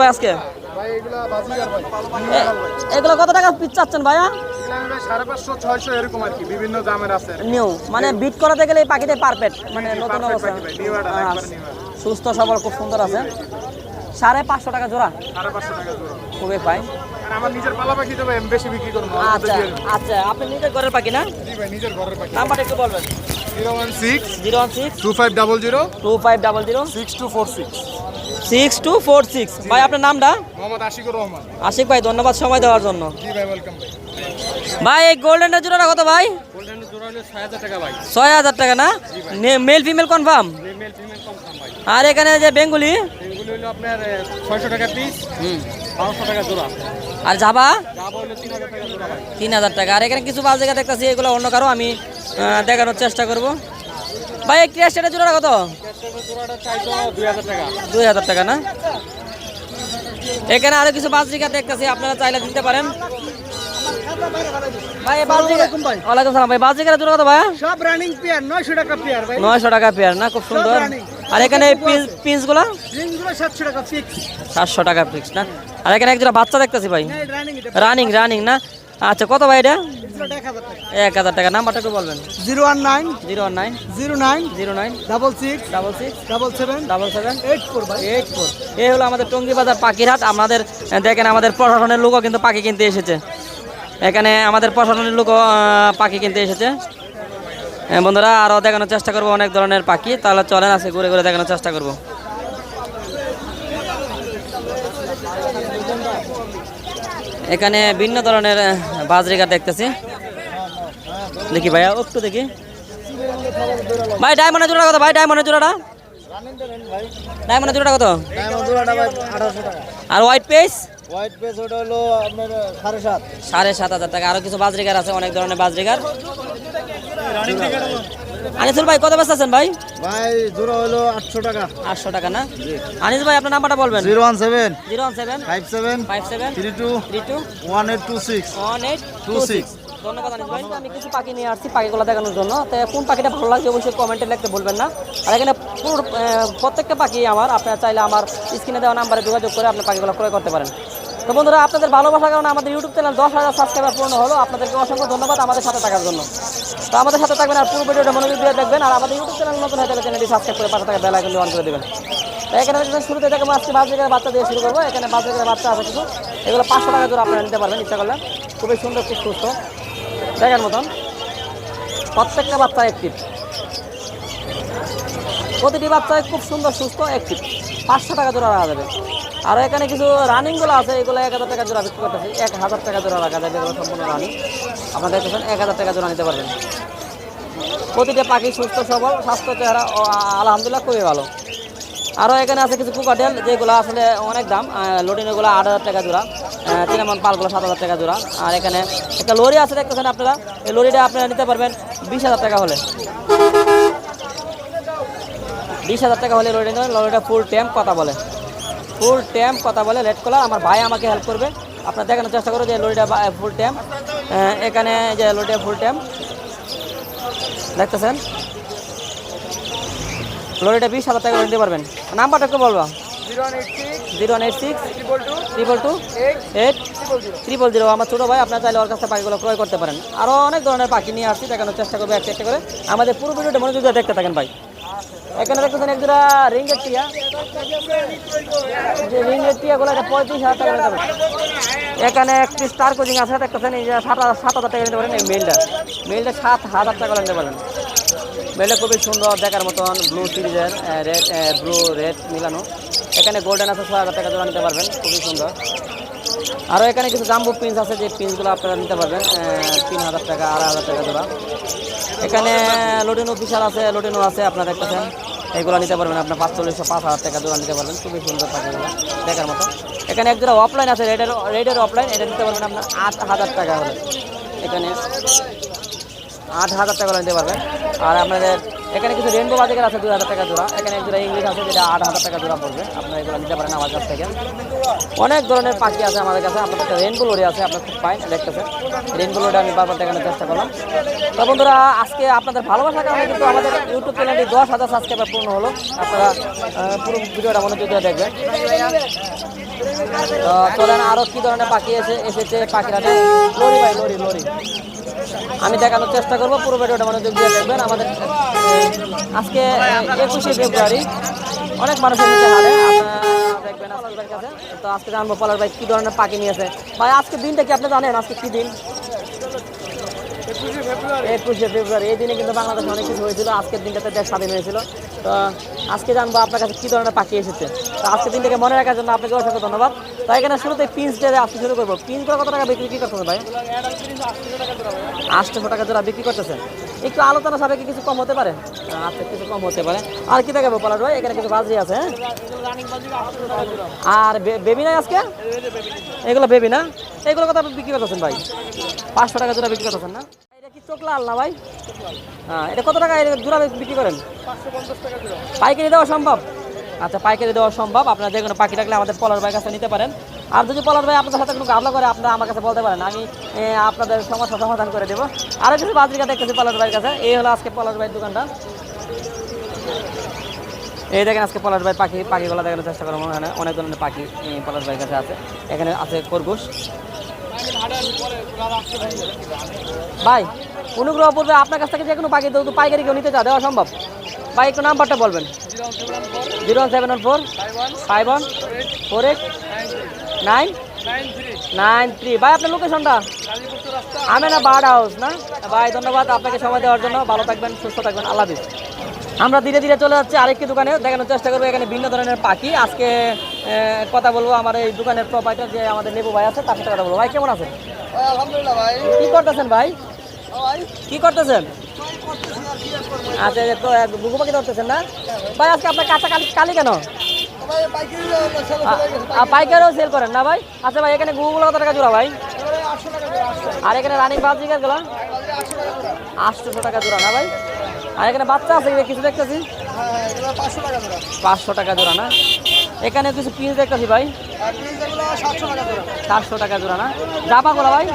ভাই আজকে? ভাই এগুলা ভাই। কত টাকা পিস চাচ্ছেন ভাইয়া? এগুলা আমি ভাই সাড়ে পাঁচশো ছয়শো এরকম আর কি বিভিন্ন দামের আছে। নিউ মানে বিট করাতে গেলে এই পাখিটা পারফেক্ট মানে নতুন অবস্থা ভাই, order। সুস্থ সবল খুব সুন্দর আছে। সাড়ে পাঁচশো টাকা জোড়া? সাড়ে পাঁচশো টাকা জোড়া। খুবই ফাইন আমার নিজের পালা পাখি তো ভাই বেশি বিক্রি করব আচ্ছা আচ্ছা আপনি নিজের ঘরের পাখি না? জি ভাই নিজের ঘরের পাখি। নাম্বারটা একটু বলবেন। Zero one six zero one six two five double zero two five double zero six two four six. Six two four six. ভাই আপনার নামটা? মোহাম্মদ আশিকুর রহমান। আশিক ভাই ধন্যবাদ সময় দেওয়ার জন্য। জি ভাই ওয়েলকাম ভাই। ভাই এই গোল্ডেনের জোড়াটা কত ভাই? গোল্ডেনের জোড়া হলো ছয় হাজার টাকা ভাই। ছয় হাজার টাকা না? Male female confirm male female কম ভাই। আর এখানে যে বেঙ্গুলি? এগুলো হলো আপনার ছয়শো টাকা পিস হুম। বারোশো টাকা জোড়া। আর জাবা? যাব হলো তিন হাজার টাকা জোড়া ভাই। তিন হাজার টাকা। আর এখানে কিছু বাস জায়গা দেখতেছি এগুলো অন্য কারও আমি দেখানোর চেষ্টা করব। ভাই ক্রিয়াস্টেটের জোড়াটা কত? দুই হাজার টাকা। না এখানে আরও কিছু বাজরিকা দেখতেছি আপনারা চাইলে দিতে পারেন। ভাই ওয়ালাইকুম সালাম ভাই বাজরিকার জোড়া কত ভাই? সব রানিং পেয়ার নয়শো টাকা পেয়ার ভাই। নয়শো টাকা পেয়ার না? খুব সুন্দর। আর এখানে এই পিসগুলো টাকা ফিক্স সাতশো টাকা ফিক্স না? আর এখানে এক জোড়া বাচ্চা দেখতেছি ভাই। রানিং রানিং না? আচ্ছা কত ভাই এটা? এক হাজার টাকা। নাম্বারটা একটু বলবেন। Zero one nine zero one nine. Zero nine zero nine double six double six. Double seven double seven. Eight four eight four. এই হলো আমাদের টঙ্গী বাজার পাখির হাট। আমাদের দেখেন আমাদের প্রশাসনের লোকও কিন্তু পাখি কিনতে এসেছে। এখানে আমাদের প্রশাসনের লোকও পাখি কিনতে এসেছে। বন্ধুরা আরও দেখানোর চেষ্টা করব অনেক ধরনের পাখি। তাহলে চলেন আছে ঘুরে ঘুরে দেখানোর চেষ্টা করব। এখানে ভিন্ন ধরনের বাজরিকা দেখতেছি। দেখি ভাইয়া একটু দেখি। ভাই ডায়মন্ডের জোড়া কত? ভাই ডায়মন্ডের জোড়াটা? ডায়মন্ডের জোড়াটা কত? আর হোয়াইট পেস হোয়াইট পেস ওটা হলো আপনার সাড়ে সাত। সাড়ে সাত হাজার টাকা। আরও কিছু বাজরিগার আছে অনেক ধরনের বাজরিগার। আনিসুল ভাই কত ব্যস্ত আছেন ভাই? ভাই জোড়া হলো আটশো টাকা। আটশো টাকা না? আনিস ভাই আপনার নাম্বারটা বলবেন? Zero one seven. Zero one seven. Five seven. Five seven. Three two. Three two. One eight two six. One eight two six. ধন্যবাদ আনিস ভাই। আমি কিছু পাখি নিয়ে আসছি পাখিগুলো দেখানোর জন্য। তো কোন পাখিটা ভালো লাগছে অবশ্যই কমেন্টে লিখতে বলবেন না। আর এখানে পুরো প্রত্যেকটা পাখি আমার। আপনারা চাইলে আমার স্ক্রিনে দেওয়া নাম্বারে যোগাযোগ করে আপনি পাখিগুলো ক্রয় করতে পারেন। তো বন্ধুরা, আপনাদের ভালোবাসার কারণে আমাদের ইউটিউব চ্যানেল দশ হাজার সাবস্ক্রাইবার পূর্ণ হলো। আপনাদেরকে অসংখ্য ধন্যবাদ আমাদের সাথে থাকার জন্য। তো আমাদের সাথে থাকবেন আর পুরো ভিডিওটা মনোযোগ দিয়ে দেখবেন আর আমাদের ইউটিউব চ্যানেল নতুন হয়ে থাকলে চ্যানেলটি সাবস্ক্রাইব করে পাশে থাকা বেল আইকনটি অন করে দেবেন। তো এখানে শুরুতে দেখব আজকে বাজারের বাচ্চা দিয়ে শুরু করব। এখানে বাজারের বাচ্চা আছে কিছু। এগুলো পাঁচশো টাকা জোর আপনারা নিতে পারবেন, ইচ্ছা করলে। খুবই সুন্দর, খুব সুস্থ। দেখার মতন, প্রত্যেকটা বাচ্চা অ্যাক্টিভ প্রতিটি বাচ্চায় খুব সুন্দর, সুস্থ অ্যাক্টিভ পাঁচশো টাকা জোড়া আনা যাবে। আর এখানে কিছু রানিংগুলো আছে, এগুলো এক হাজার টাকা জোড়া বিক্রি করতেছি। এক হাজার টাকা জোড়া রাখা যাবে, এগুলো সম্পূর্ণ রানিং আপনারা এক হাজার টাকা জোড়া নিতে পারবেন। প্রতিটা পাখি সুস্থ, সবল, স্বাস্থ্য, চেহারা আলহামদুলিল্লাহ খুবই ভালো। আরও এখানে আছে কিছু কুকাটেল, যেগুলো আসলে অনেক দাম। লোডিনগুলো আট হাজার টাকা জোড়া চিনামন পালগুলো সাত হাজার টাকা জোড়া। আর এখানে একটা লরি আছে, দেখতেছেন আপনারা? এই লরিটা আপনারা নিতে পারবেন বিশ হাজার টাকা হলে। বিশ হাজার টাকা হলে লরি নেবেন লরিটা ফুল ট্যাম্প কথা বলে। ফুল ট্যাম্প কথা বলে রেড কালার। আমার ভাই আমাকে হেল্প করবে। আপনার দেখানোর চেষ্টা করো যে লরিটা ফুল ট্যাম্প এখানে যে লরিটা ফুল ট্যাম্প দেখতেছেন? লরিটা বিশ হাজার টাকা নিতে পারবেন। নাম্বারটা একটু বলব। Zero one eight six two eight zero আমার ছোটো ভাই, আপনার চাইলে ওর কাছে পাখিগুলো ক্রয় করতে পারেন। আরও অনেক ধরনের পাখি নিয়ে আসছি, দেখানোর চেষ্টা করবে একটা একটা করে। আমাদের পুরো ভিডিওটা মনোযোগ দেখতে থাকেন ভাই। এখানে দেখতেছেন এক জোড়া রিঙ্গের টিয়া। যে রিঙ্গের টিয়াগুলো এটা পঁয়ত্রিশ হাজার টাকা নিতে এখানে একটি স্টার কোচিং আছে, দেখতেছেন এই যে সাত সাত হাজার টাকা নিতে পারেন এই মেলটা মেলটা সাত হাজার টাকা নিতে পারেন মেলটা খুবই সুন্দর, দেখার মতন ব্লু সিরিজের রেড ব্লু রেড মিলানো। এখানে গোল্ডেন আছে, ছয় হাজার টাকা জোড়া নিতে পারবেন, খুবই সুন্দর। আরও এখানে কিছু জাম্বু পিন্স আছে, যে পিন্সগুলো আপনারা নিতে পারবেন। তিন হাজার টাকা, আড়াই হাজার টাকা জোড়া। এখানে লোডিনো বিশাল আছে লোডিনো আছে আপনারা দেখতেছেন। এগুলো নিতে পারবেন, আপনার পাঁচচল্লিশশো, পাঁচ হাজার টাকা জোড়া নিতে পারবেন। খুবই সুন্দর পাখিগুলো দেখার মতো। এখানে এক জোড়া অফলাইন আছে রেডের রেডের অফলাইন এটা নিতে পারবেন আপনার আট হাজার টাকা হলে। এখানে আট হাজার টাকা নিতে পারবেন। আর আপনাদের এখানে কিছু রেনবো বাজিকার আছে দুই হাজার টাকা জোড়া। এখানে এক জোড়া ইংলিশ আছে, যেটা আট হাজার টাকা জোড়া পড়বে। আপনারা এগুলো নিতে পারেন আমার কাছ থেকে। অনেক ধরনের পাখি আছে আমাদের কাছে। আপনাদের একটা রেনবো লরি আছে, আপনার খুব ফাইন দেখতেছেন। রেনবো লরি আমি বারবার দেখানোর চেষ্টা করলাম। তো বন্ধুরা, আজকে আপনাদের ভালোবাসার কারণে কিন্তু আমাদের ইউটিউব চ্যানেলটি দশ হাজার সাবস্ক্রাইবার পূর্ণ হলো। আপনারা পুরো ভিডিওটা মনোযোগ দিয়ে দেখবেন। তো চলেন আরও কি ধরনের পাখি এসে এসেছে পাখিরাটে লরি ভাই আমি দেখানোর চেষ্টা করব পুরো ভিডিওটা মনোযোগ দিয়ে দেখবেন। আমাদের আজকে একুশে ফেব্রুয়ারি। অনেক মানুষের নিচে হারে দেখবেন কাছে। তো আজকে জানব পলার ভাই কি ধরনের পাখি নিয়েছে ভাই আজকে দিনটা কি আপনি জানেন? আজকে কি দিন? একুশে ফেব্রুয়ারি। একুশে ফেব্রুয়ারি। এই দিনে কিন্তু বাংলাদেশে অনেক কিছু হয়েছিল। আজকের দিনটাতে দেশ স্বাধীন হয়েছিল। তো আজকে জানব আপনার কাছে কী ধরনের পাখি এসেছে। তো আজকের দিনটাকে মনে রাখার জন্য আপনাকে অসংখ্য ধন্যবাদ। তো এখানে শুরুতে পিন্স ডে আসতে শুরু করব। পিন্সগুলো কত টাকা বিক্রি করতেছে ভাই? আটশোশো টাকা জোড়া বিক্রি করতেছেন একটু আলোচনা সাপেক্ষে কিছু কম হতে পারে? আচ্ছা কিছু কম হতে পারে। আর কি দেখাবো পলার ভাই? এখানে কিছু বাজি আছে হ্যাঁ? আর বেবি নাই আজকে? এগুলো বেবি না? এগুলো কথা বিক্রি করতেছেন ভাই? পাঁচশো টাকা জোড়া বিক্রি করতেছেন না? না ভাই? হ্যাঁ এটা কত টাকা বিক্রি করেন? পাইকারি দেওয়া সম্ভব? আচ্ছা পাইকারি দেওয়া সম্ভব। আপনারা যে কোনো পাখি রাখলে আমাদের পলার ভাই কাছে নিতে পারেন। আর যদি পলার ভাই আপনাদের সাথে কোনো গাবলা করে, আপনারা আমার কাছে বলতে পারেন। আমি আপনাদের সমস্যা সমাধান করে দেবো। আরও কিছু বাজরিকা দেখতেছি পলার ভাইয়ের কাছে। এই হলো আজকে পলার ভাইয়ের দোকানটা। এই দেখেন আজকে পলাশ ভাই পাখি, পাখিগুলো দেখানোর চেষ্টা করব। এখানে অনেক ধরনের পাখি পলাশ ভাইয়ের কাছে আছে। এখানে আছে খরগোশ। ভাই অনুগ্রহ করবে আপনার কাছ থেকে যে কোনো পাখি তো পাইকারি কেউ নিতে চা দেওয়া সম্ভব। ভাই একটু নাম্বারটা বলবেন। Zero one seven one four five one four eight nine nine three. ভাই আপনার লোকেশনটা? আমি না বার্ড হাউস না? ভাই ধন্যবাদ আপনাকে সময় দেওয়ার জন্য। ভালো থাকবেন সুস্থ থাকবেন। আল্লাহ হাফিজ। আমরা ধীরে ধীরে চলে যাচ্ছি আরেকটি দোকানে। দেখানোর চেষ্টা করব এখানে ভিন্ন ধরনের পাখি। আজকে কথা বলব আমার এই দোকানের প্রোপাইটার যে আমাদের লেবু ভাই আছে তার সাথে কথা বলব। ভাই কেমন আছেন? আলহামদুলিল্লাহ ভাই। কি করতেছেন ভাই? কি করতেছেন? আচ্ছা তো গুগু পাখি ধরতেছেন না? ভাই, আজকে আপনার কাঁচা কালি কালি কেন? পাইকারিও সেল করেন না ভাই? আচ্ছা ভাই, এখানে গুগুগুলো কত টাকা জোড়া ভাই? আর এখানে রানিং বাজ জিগারগুলো আটশো টাকা জোড়া আটশোশো টাকা জোড়া না ভাই? আর এখানে বাচ্চা আছে কিছু দেখতেছি। পাঁচশো টাকা জোড়া না? এখানে কিছু পিস দেখতেছি ভাই। সাতশো টাকা জোড়া না? জাপাগুলো ভাই?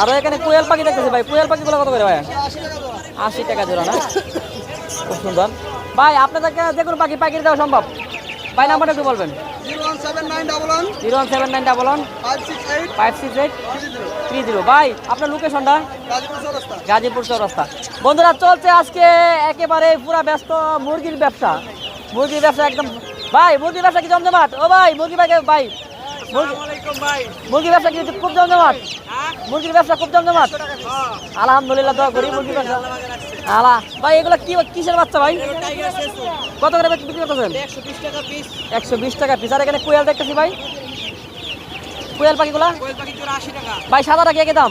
আরও এখানে কোয়েল পাখি দেখতেছি ভাই, কোয়েল পাখিগুলো কত করে ভাই? আশি টাকা জোড়া না? খুব সুন্দর। ভাই, আপনাদেরকে যে কোনো পাখি পাইকারি দেওয়া সম্ভব? ভাই, নাম্বারটা একটু বলবেন। Zero seven five six eight. Three zero. ভাই, আপনার গাজীপুর চৌরাস্তা। চলছে আজকে একেবারে পুরা ব্যস্ত মুরগির ব্যবসা। মুরগির ব্যবসা একদম ভাই, মুরগির ব্যবসা কি জমজমাট? ও ভাই, মুরগি ভাই ভাই মুরগির ব্যবসা কি? খুব জমজমাট? মুরগির ব্যবসা খুব জমজমাট? আলহামদুলিল্লাহ দোয়া করি মুরগির ব্যবসা। আলা ভাই এগুলো কি কিসের বাচ্চা ভাই? কত করে বিক্রি করতেছেন? একশো বিশ টাকা পিস আর এখানে কোয়েল দেখতেছি ভাই। কোয়েল পাখিগুলা? ভাই সাদাটা কে কে দাম?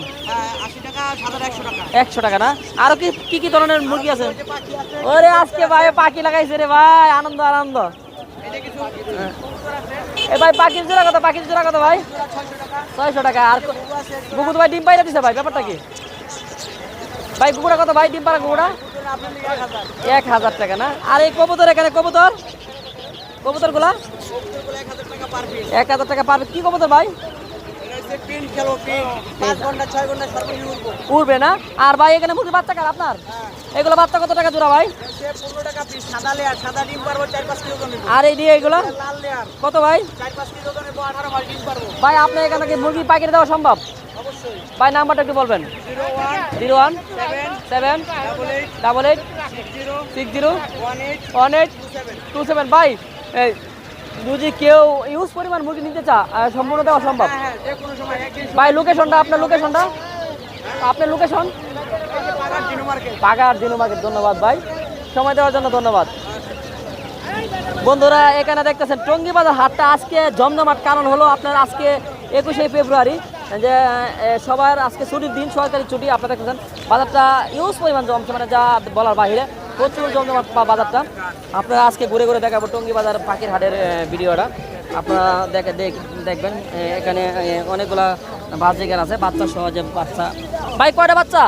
সাদা একশো টাকা। না? আরও কি কি ধরনের মুরগি আছে। ওরে আজকে ভাই পাখি লাগাইছে রে ভাই আনন্দ আনন্দ। এ ভাই পাখির জোড়া কত পাখির জোড়া কত ভাই? ছয়শো টাকা। আর গুগু তো ভাই, ডিম পাইরা দিছে ভাই, ব্যাপারটা কি? ভাই গুগুড়া কত ভাই, ডিম পাড়া গুগুড়া এক হাজার টাকা না? আর এই কবুতর এখানে, কবুতর? কবুতরগুলা এক হাজার টাকা পারবে কি কবুতর ভাই? উড়বে না? আর ভাই এখানে মুরগি বাচ্চা কার আপনার? এগুলো বাচ্চা কত টাকা জোড়া ভাই? আর এই দিয়ে এগুলো? কত ভাই? ভাই আপনার এখানে কি মুরগি পাইকারি দেওয়া সম্ভব? ভাই নাম্বারটা একটু বলবেন। Zero one seven double eight six zero one eight two seven. ভাই এই যদি কেউ ইউজ পরিমাণ মুরগি নিতে চা সম্পূর্ণ দেওয়া সম্ভব ভাই লোকেশনটা আপনার লোকেশনটা আপনার লোকেশন পাড়ার দিনু পাগার দিনু মার্কেট ধন্যবাদ ভাই। সময় দেওয়ার জন্য ধন্যবাদ। বন্ধুরা এখানে দেখতেছেন টঙ্গী বাজার হাটটা আজকে জমজমাট কারণ হলো আপনার আজকে একুশে ফেব্রুয়ারি। যে সবার আজকে ছুটির দিন সরকারি ছুটি আপনারা দেখতেছেন বাজারটা ইউজ পরিমাণ জমছে মানে যা বলার বাইরে প্রচুর জমজমাট বাজারটা। আপনারা আজকে ঘুরে ঘুরে দেখাবো টঙ্গী বাজার পাখির হাটের ভিডিওটা। আপনারা দেখে দেখ- দেখবেন এখানে অনেকগুলা বাজিকার আছে বাচ্চা সহজে বাচ্চা। ভাই কয়টা বাচ্চা?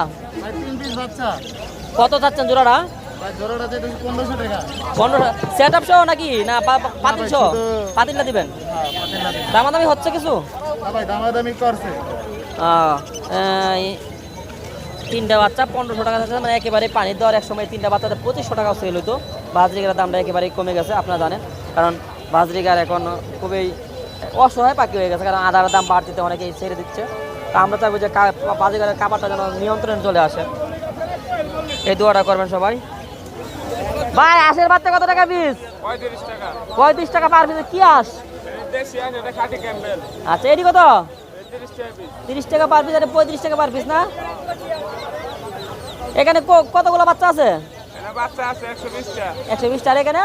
বাচ্চা। কত চাচ্ছেন জোড়াটা? সেট আপ সহ নাকি? না পা- পা- পাতিল সহ? পাতিলটা দিবেন? হ্যাঁ না দিন। দামাদামি হচ্ছে কিছু? দামাদামি করছে। তিনটা বাচ্চা পনেরোশো টাকা থাকছে মানে একেবারে পানির দেওয়ার এক সময় তিনটা বাচ্চাতে পঁচিশশো টাকা সেল হতো বাজরিকার দামটা একেবারে কমে গেছে আপনারা জানেন। কারণ বাজরিকার এখন খুবই অসহায় পাখি হয়ে গেছে কারণ আদার দাম বাড়তিতে অনেকেই ছেড়ে দিচ্ছে। তা আমরা চাইব যে বাজরিকারের কাপড়টা যেন নিয়ন্ত্রণে চলে আসে। এই দোয়াটা করবেন সবাই। ভাই আশের বাচ্চা কত টাকা পিস পঁয়ত্রিশ টাকা। পঁয়ত্রিশ টাকা পার পিস কি আস আচ্ছা এটি কত? তিরিশ টাকা পার পিস আর পঁয়ত্রিশ টাকা পার পিস না? এখানে কতগুলো বাচ্চা আছে? একশো বিশ টাকা এখানে?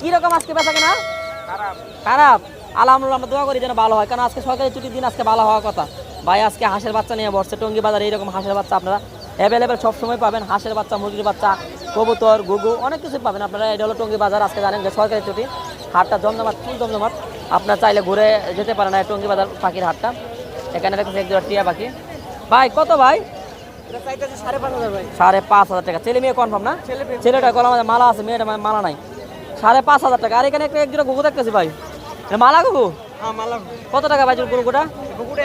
কীরকম আজকে বেচা কেনা? খারাপ। খারাপ। আলহামদুলিল্লাহ আমরা দোয়া করি যেন ভালো হয় কারণ আজকে সরকারি ছুটির দিন আজকে ভালো হওয়ার কথা। ভাই আজকে হাঁসের বাচ্চা নিয়ে বসছে টঙ্গি বাজারে এইরকম হাঁসের বাচ্চা আপনারা অ্যাভেলেবেল সবসময় পাবেন। হাঁসের বাচ্চা মুরগির বাচ্চা কবুতর গুগু অনেক কিছু পাবেন আপনারা। এটা হলো টঙ্গি বাজার আজকে জানেন যে সরকারি ছুটি। হাটটা জমজমাট ফুল জমজমাট। আপনারা চাইলে ঘুরে যেতে পারেন টঙ্গি বাজার পাখির হাটটা। এখানে দেখতেছি এক জোড়া টিয়া পাখি। ভাই কত ভাই? সাড়ে পাঁচ হাজার টাকা। ছেলে মেয়ে কনফার্ম না? ছেলেটা গলা মালা আছে মেয়েটা মালা নাই। সাড়ে পাঁচ হাজার টাকা। আর এখানে একটা এক জোড়া গুগু দেখতেছি ভাই। মালা গুগু হ্যাঁ কত টাকা ভাই পুকুরে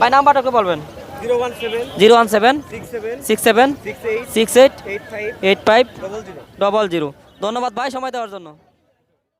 ভাই। নাম্বারটা একটু বলবেন। Zero one seven. Six seven. Six eight. Eight. Five. Double zero. ধন্যবাদ ভাই সময় দেওয়ার জন্য।